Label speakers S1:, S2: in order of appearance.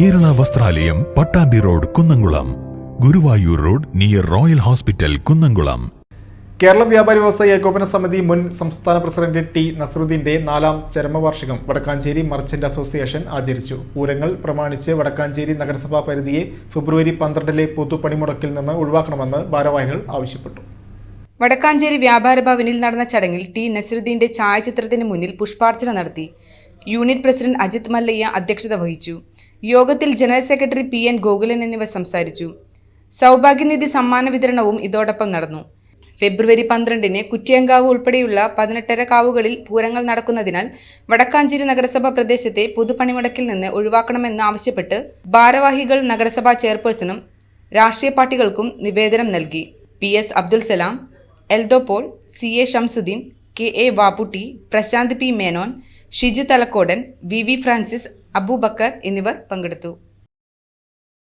S1: Kerala Vasthralayam Pattambi road Kunnamkulam. Guruvayur road near Royal Hospital Kunnamkulam.
S2: Kerala Vyapari Vyavasayi Ekopana സമിതി മുൻ സംസ്ഥാന president T നസറുദ്ദീന്റെ നാലാം ചരമവാർഷികം Vadakkanchery merchant association ആചരിച്ചു. പൂരങ്ങൾ പ്രമാണിച്ച് വടക്കാഞ്ചേരി നഗരസഭാ പരിധിയെ ഫെബ്രുവരി പന്ത്രണ്ടിലെ പൊതുപണിമുടക്കിൽ നിന്ന് ഒഴിവാക്കണമെന്ന് ഭാരവാഹികൾ ആവശ്യപ്പെട്ടു.
S3: വടക്കാഞ്ചേരി വ്യാപാര ഭവനിൽ നടന്ന ചടങ്ങിൽ ടി നസറുദ്ദീന്റെ ഛായാചിത്രത്തിന് മുന്നിൽ പുഷ്പാർച്ചന നടത്തി. യൂണിറ്റ് പ്രസിഡന്റ് അജിത് മല്ലയ്യ അധ്യക്ഷത വഹിച്ചു. യോഗത്തിൽ general secretary P N Gokulan എന്നിവർ സംസാരിച്ചു. സൗഭാഗ്യനിധി സമ്മാന വിതരണവും ഇതോടൊപ്പം നടന്നു. ഫെബ്രുവരി പന്ത്രണ്ടിന് കുറ്റിയങ്കാവ് ഉൾപ്പെടെയുള്ള പതിനെട്ടര കാവുകളിൽ പൂരങ്ങൾ നടക്കുന്നതിനാൽ വടക്കാഞ്ചേരി നഗരസഭ പ്രദേശത്തെ പൊതുപണിമുടക്കിൽ നിന്ന് ഒഴിവാക്കണമെന്ന് ആവശ്യപ്പെട്ട് ഭാരവാഹികൾ നഗരസഭാ ചെയർപേഴ്സണും രാഷ്ട്രീയ പാർട്ടികൾക്കും നിവേദനം നൽകി. P S Abdul Salam Eldo Paul C A Shamsuddin K A Vapputty Prashanth P Menon Shiju Thalakodan V V Francis Abubakar എന്നിവർ പങ്കെടുത്തു.